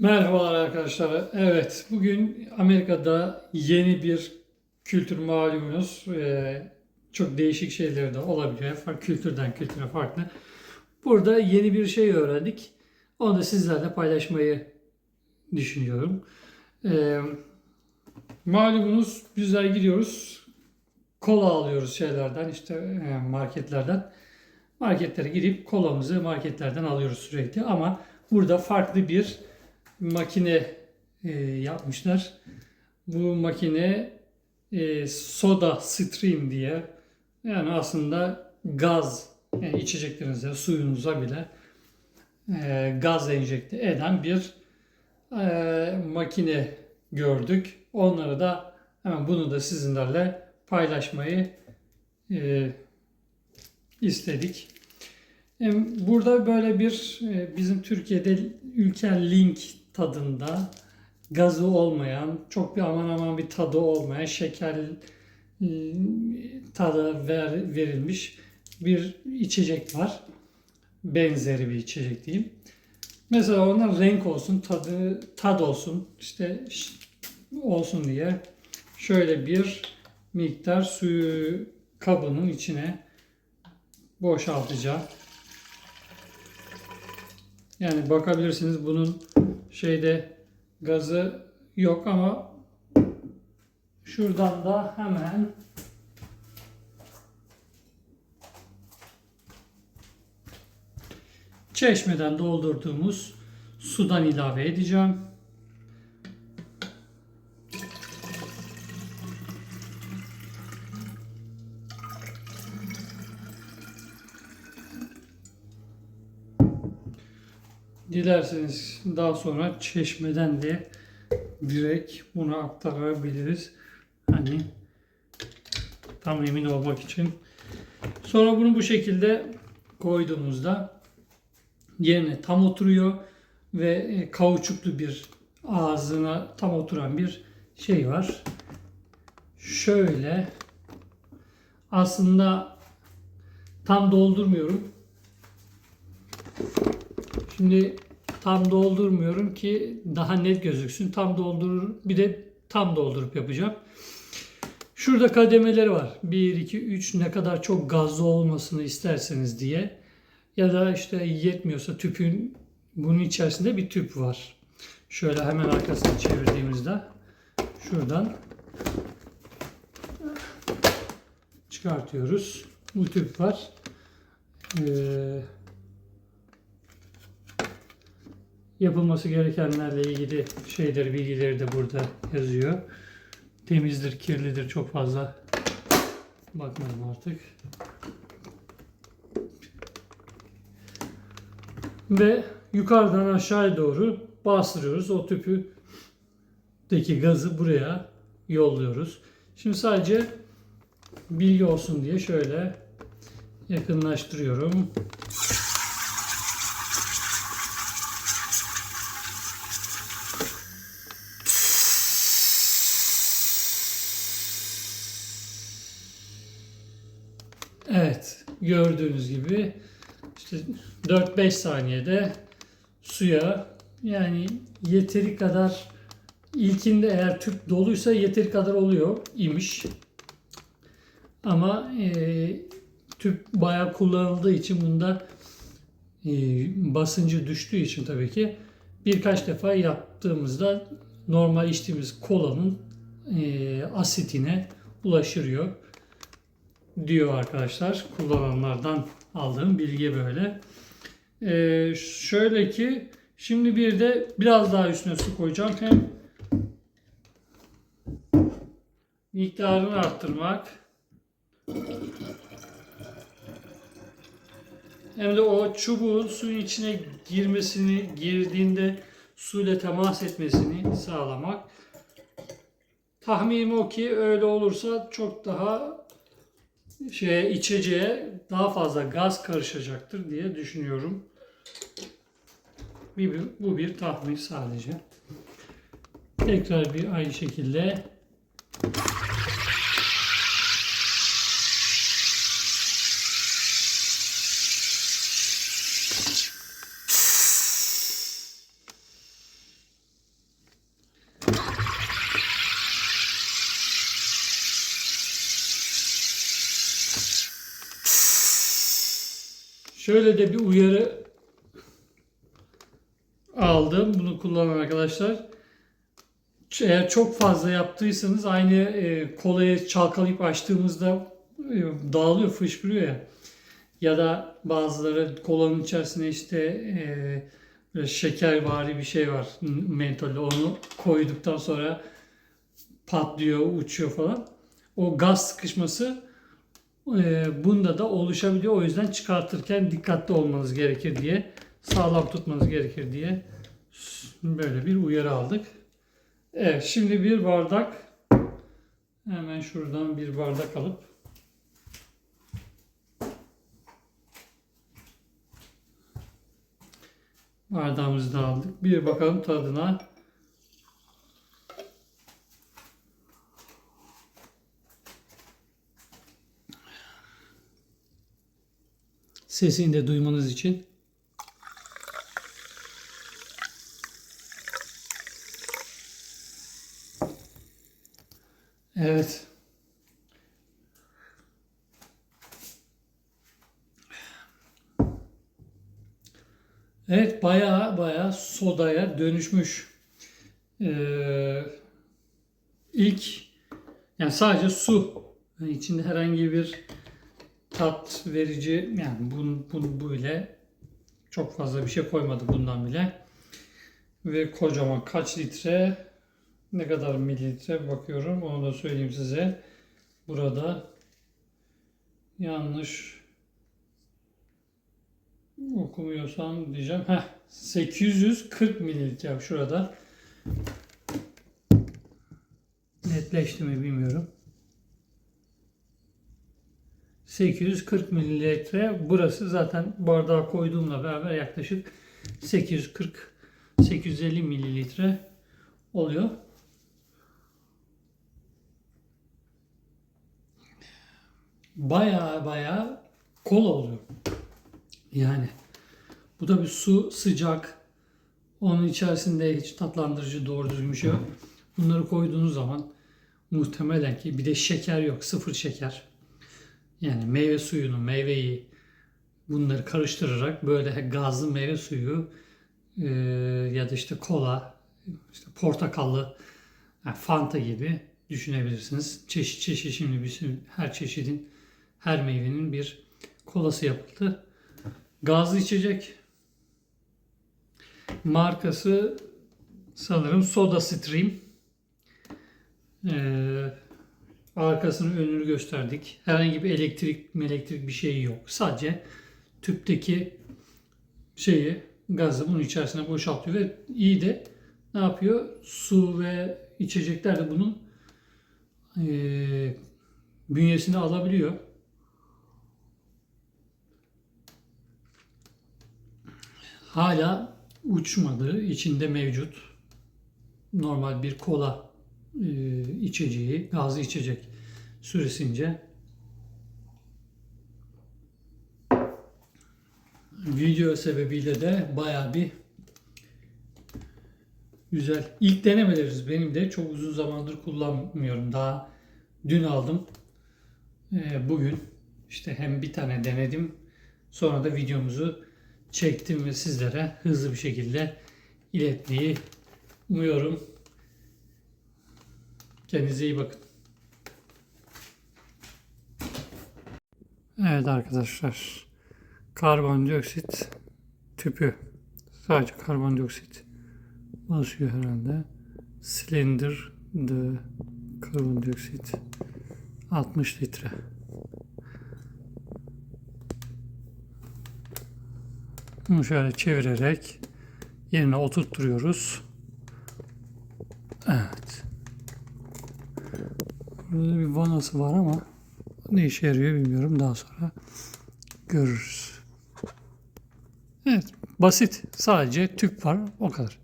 Merhabalar arkadaşlar. Evet, bugün Amerika'da yeni bir kültür malumunuz. Ee, çok değişik şeyler de olabiliyor. Farklı kültürden kültüre farklı. Burada yeni bir şey öğrendik. Onu da sizlerle paylaşmayı düşünüyorum. Ee, malumunuz bizler gidiyoruz. Kola alıyoruz şeylerden işte e, marketlerden. Marketlere gidip kolamızı marketlerden alıyoruz sürekli ama burada farklı bir makine e, yapmışlar. Bu makine e, soda stream diye yani aslında gaz yani içeceklerinize, suyunuza bile e, gaz enjekte eden bir e, makine gördük. Onları da hemen bunu da sizinlerle paylaşmayı e, istedik. E, Burada böyle bir e, bizim Türkiye'de ülker link tadında gazı olmayan, çok bir aman aman bir tadı olmayan, şeker e, tadı ver, verilmiş bir içecek var. Benzeri bir içecek diyeyim. Mesela ona renk olsun, tadı tad olsun, işte olsun diye şöyle bir miktar suyu kabının içine boşaltacağım. Yani bakabilirsiniz bunun şeyde gazı yok ama şuradan da hemen çeşmeden doldurduğumuz sudan ilave edeceğim. Dilerseniz daha sonra çeşmeden de direkt bunu aktarabiliriz. Hani tam emin olmak için. Sonra bunu bu şekilde koyduğumuzda yerine tam oturuyor ve e, kauçuklu bir ağzına tam oturan bir şey var. Şöyle aslında tam doldurmuyorum. Şimdi tam doldurmuyorum ki daha net gözüksün. Tam doldurur bir de tam doldurup yapacağım. Şurada kademeleri var. 1, 2, 3 ne kadar çok gazlı olmasını isterseniz diye. Ya da işte yetmiyorsa tüpün bunun içerisinde bir tüp var. Şöyle hemen arkasını çevirdiğimizde şuradan çıkartıyoruz. Bu tüp var. Ee, yapılması gerekenlerle ilgili şeyleri, bilgileri de burada yazıyor. Temizdir, kirlidir çok fazla bakmadım artık. Ve yukarıdan aşağıya doğru bastırıyoruz. O tüpüdeki gazı buraya yolluyoruz. Şimdi sadece bilgi olsun diye şöyle yakınlaştırıyorum. Gördüğünüz gibi işte 4-5 saniyede suya yani yeteri kadar ilkinde eğer tüp doluysa yeteri kadar oluyor imiş. Ama e, tüp bayağı kullanıldığı için bunda e, basıncı düştüğü için tabii ki birkaç defa yaptığımızda normal içtiğimiz kolanın e, asitine ulaşırıyor diyor arkadaşlar. Kullananlardan aldığım bilgi böyle. Ee, şöyle ki şimdi bir de biraz daha üstüne su koyacağım. Hem miktarını arttırmak hem de o çubuğun suyun içine girmesini, girdiğinde suyla temas etmesini sağlamak. Tahminim o ki öyle olursa çok daha şeye içeceğe daha fazla gaz karışacaktır diye düşünüyorum. Bir, bu bir tahmin sadece. Tekrar bir aynı şekilde Şöyle de bir uyarı aldım bunu kullanan arkadaşlar. Eğer çok fazla yaptıysanız aynı e, kolayı çalkalayıp açtığımızda e, dağılıyor, fışkırıyor ya. Ya da bazıları kolanın içerisine işte e, böyle şekervari bir şey var mentolle onu koyduktan sonra patlıyor, uçuyor falan. O gaz sıkışması bunda da oluşabiliyor. O yüzden çıkartırken dikkatli olmanız gerekir diye, sağlam tutmanız gerekir diye böyle bir uyarı aldık. Evet, şimdi bir bardak hemen şuradan bir bardak alıp bardağımızı da aldık. Bir bakalım tadına. Sesini de duymanız için. Evet. Evet baya baya sodaya dönüşmüş. Ee, ilk yani sadece su. Yani içinde herhangi bir tat verici yani bu, bu, bu bile çok fazla bir şey koymadı bundan bile. Ve kocaman kaç litre ne kadar mililitre bakıyorum onu da söyleyeyim size. Burada yanlış okumuyorsam diyeceğim. Heh, 840 mililitre şurada. Netleşti mi bilmiyorum. 840 mililitre. Burası zaten bardağa koyduğumla beraber yaklaşık 840 850 mililitre oluyor. Baya baya kola oluyor. Yani bu da bir su sıcak. Onun içerisinde hiç tatlandırıcı doğru düzgün şey yok. Bunları koyduğunuz zaman muhtemelen ki bir de şeker yok. Sıfır şeker. Yani meyve suyunu, meyveyi bunları karıştırarak böyle gazlı meyve suyu e, ya da işte kola, işte portakallı, yani Fanta gibi düşünebilirsiniz. Çeşit çeşit şimdi sürü- her çeşidin, her meyvenin bir kolası yapıldı. Gazlı içecek. Markası sanırım Soda Stream. Ee, arkasını önünü gösterdik. Herhangi bir elektrik elektrik bir şey yok. Sadece tüpteki şeyi gazı bunun içerisine boşaltıyor ve iyi de ne yapıyor? Su ve içecekler de bunun eee bünyesine alabiliyor. Hala uçmadığı içinde mevcut. Normal bir kola e, içeceği, gazlı içecek süresince video sebebiyle de baya bir güzel. İlk denemeleriz benim de. Çok uzun zamandır kullanmıyorum. Daha dün aldım. E, bugün işte hem bir tane denedim. Sonra da videomuzu çektim ve sizlere hızlı bir şekilde iletmeyi umuyorum. Kendinize iyi bakın. Evet arkadaşlar. Karbondioksit tüpü. Sadece karbondioksit basıyor herhalde. Cylinder the karbondioksit 60 litre. Bunu şöyle çevirerek yerine oturtturuyoruz. Evet. Burada bir vanası var ama ne işe yarıyor bilmiyorum. Daha sonra görürüz. Evet, basit. Sadece tüp var. O kadar.